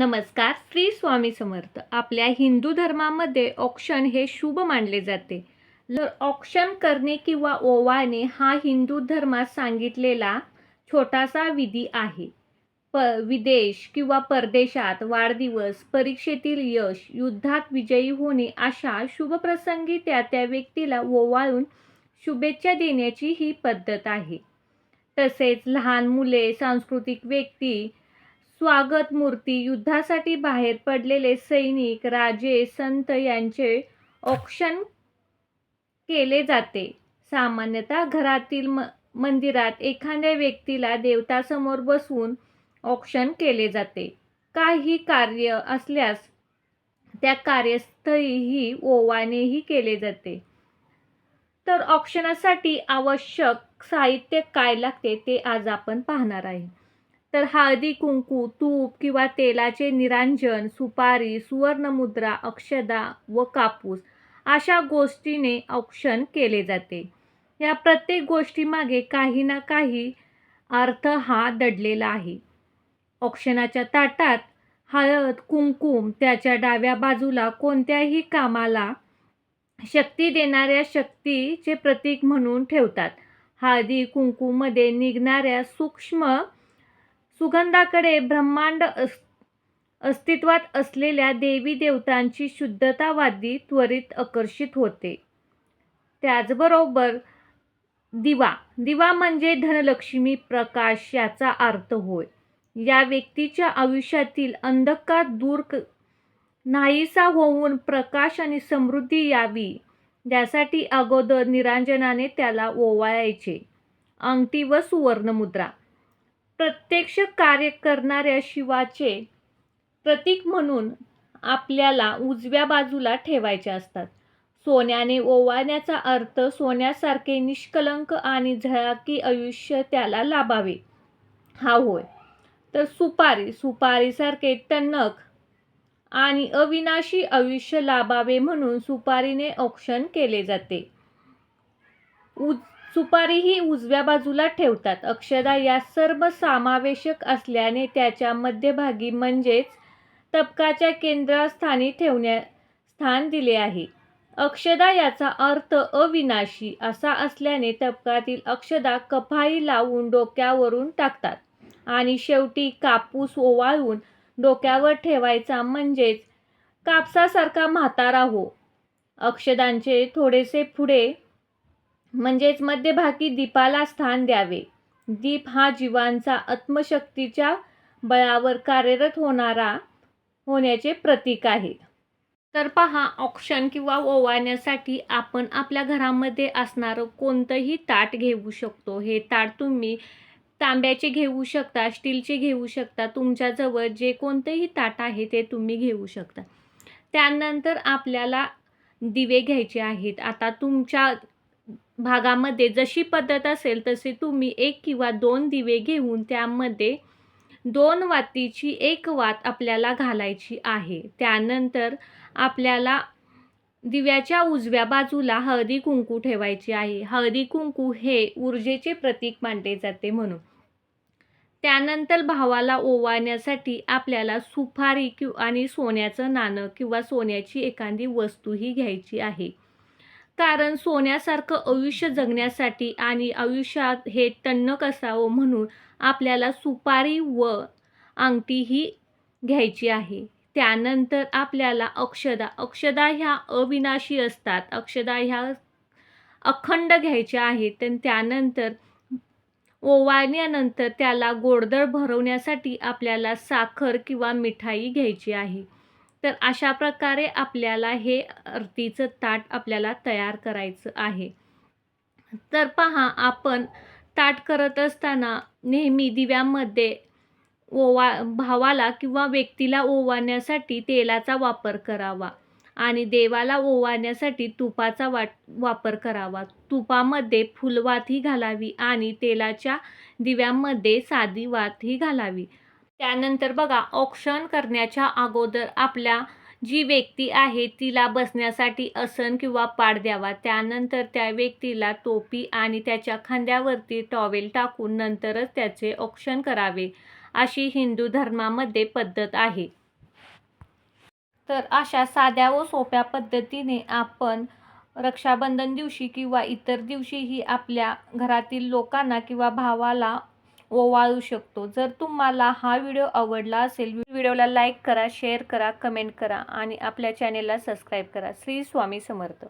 नमस्कार श्री स्वामी समर्थ. आपल्या हिंदू धर्मामध्ये औक्षण हे शुभ मानले जाते. जर औक्षण करणे किंवा ओवाळणे हा हिंदू धर्मात सांगितलेला छोटासा विधी आहे. प विदेश किंवा परदेशात वाढदिवस परीक्षेतील यश युद्धात विजयी होणे अशा शुभप्रसंगी त्या त्या व्यक्तीला ओवाळून शुभेच्छा देण्याची ही पद्धत आहे. तसेच लहान मुले सांस्कृतिक व्यक्ती स्वागत मूर्ती. युद्धासाठी बाहेर पडलेले सैनिक राजे संत यांचे औक्षण केले जाते. सामान्यतः घरातील म मंदिरात एखाद्या व्यक्तीला देवतासमोर बसवून औक्षण केले जाते. काही कार्य असल्यास त्या कार्यस्थळीही ओवानेही केले जाते. तर औक्षणासाठी आवश्यक साहित्य काय लागते ते आज आपण पाहणार आहे. तर हळदी कुंकू तूप किंवा तेलाचे निरांजन सुपारी सुवर्णमुद्रा अक्षदा व कापूस अशा गोष्टीने औक्षण केले जाते. या प्रत्येक गोष्टीमागे काही ना काही अर्थ हा दडलेला आहे. औक्षणाच्या ताटात हळद कुंकुम त्याच्या डाव्या बाजूला कोणत्याही कामाला शक्ती देणाऱ्या शक्तीचे प्रतीक म्हणून ठेवतात. हळदी कुंकूमध्ये निघणाऱ्या सूक्ष्म सुगंधाकडे ब्रह्मांड अस अस्तित्वात असलेल्या देवी देवतांची शुद्धतावादी त्वरित आकर्षित होते. त्याचबरोबर दिवा दिवा म्हणजे धनलक्ष्मी प्रकाश याचा अर्थ होय. या व्यक्तीच्या आयुष्यातील अंधकार दूर क नाहीसा होऊन प्रकाश आणि समृद्धी यावी यासाठी अगोदर निरांजनाने त्याला ओवाळायचे. अंगठी व सुवर्णमुद्रा प्रत्यक्ष कार्य करणाऱ्या शिवाचे प्रतीक म्हणून आपल्याला उजव्या बाजूला ठेवायचे असतात. सोन्याने ओवाळण्याचा अर्थ सोन्यासारखे निष्कलंक आणि झळाकी आयुष्य त्याला लाभावे. हा होय. तर सुपारी सुपारीसारखे टणक आणि अविनाशी आयुष्य लाभावे म्हणून सुपारीने औक्षण केले जाते. उज सुपारीही उजव्या बाजूला ठेवतात. अक्षदा या सर्व समावेशक असल्याने त्याच्या मध्यभागी म्हणजेच तबकाच्या केंद्रस्थानी ठेवण्या स्थान दिले आहे. अक्षदा याचा अर्थ अविनाशी असा असल्याने तबकातील अक्षदा कफाई लावून डोक्यावरून टाकतात आणि शेवटी कापूस ओवाळून डोक्यावर ठेवायचा म्हणजेच कापसासारखा म्हातारा हो. अक्षदांचे थोडेसे पुढे म्हणजेच मध्यभागी दीपाला स्थान द्यावे. दीप हा जीवांचा आत्मशक्तीच्या बळावर कार्यरत होणारा होण्याचे प्रतीक आहे. तर पहा ऑक्शन किंवा ओवाळण्यासाठी आपण आपल्या घरामध्ये असणारं कोणतंही ताट घेऊ शकतो. हे ताट तुम्ही तांब्याचे घेऊ शकता स्टीलचे घेऊ शकता तुमच्याजवळ जे कोणतंही ताट आहे ते तुम्ही घेऊ शकता. त्यानंतर आपल्याला दिवे घ्यायचे आहेत. आता तुमच्या भागामध्ये जशी पद्धत असेल तसे तुम्ही एक किंवा दोन दिवे घेऊन त्यामध्ये दोन वातीची एक वात आपल्याला घालायची आहे. त्यानंतर आपल्याला दिव्याच्या उजव्या बाजूला हळदी कुंकू ठेवायची आहे. हळदी कुंकू हे ऊर्जेचे प्रतीक मानले जाते म्हणून. त्यानंतर भावाला ओवाळण्यासाठी आपल्याला सुपारी किंवा आणि सोन्याचं नाणं किंवा सोन्याची एखादी वस्तूही घ्यायची आहे. कारण सोन्यासारखं आयुष्य जगण्यासाठी आणि आयुष्यात हे टणक असावं म्हणून आपल्याला सुपारी व अंगठीही घ्यायची आहे. त्यानंतर आपल्याला अक्षदा. अक्षदा ह्या अविनाशी असतात. अक्षदा ह्या अखंड घ्यायच्या आहेत. आणि त्यानंतर ओवाळण्यानंतर त्याला गोडदळ भरवण्यासाठी आपल्याला साखर किंवा मिठाई घ्यायची आहे. तर अशा प्रकारे आपल्याला हे आरतीचं ताट आपल्याला तयार करायचं आहे. तर पहा आपण ताट करत असताना नेहमी दिव्यामध्ये ओवा भावाला किंवा व्यक्तीला ओवाण्यासाठी तेलाचा वापर करावा आणि देवाला ओवाण्यासाठी तुपाचा वाट वापर करावा. तुपामध्ये फुलवातही घालावी आणि तेलाच्या दिव्यांमध्ये साधी वातही घालावी. त्यानंतर बघा औक्षण करण्याच्या अगोदर आपल्या जी व्यक्ती आहे तिला बसण्यासाठी आसन किंवा पाड द्यावा. त्यानंतर त्या व्यक्तीला टोपी आणि त्याच्या खांद्यावरती टॉवेल टाकून नंतरच त्याचे औक्षण करावे. अशी हिंदू धर्मामध्ये पद्धत आहे. तर अशा साध्या व सोप्या पद्धतीने आपण रक्षाबंधन दिवशी किंवा इतर दिवशीही आपल्या घरातील लोकांना किंवा भावाला ओवाळू शकतो. जर तुम्हाला हा व्हिडिओ आवडला असेल व्हिडिओला लाईक करा शेअर करा कमेंट करा आणि आपल्या चॅनेलला सबस्क्राईब करा. श्री स्वामी समर्थ.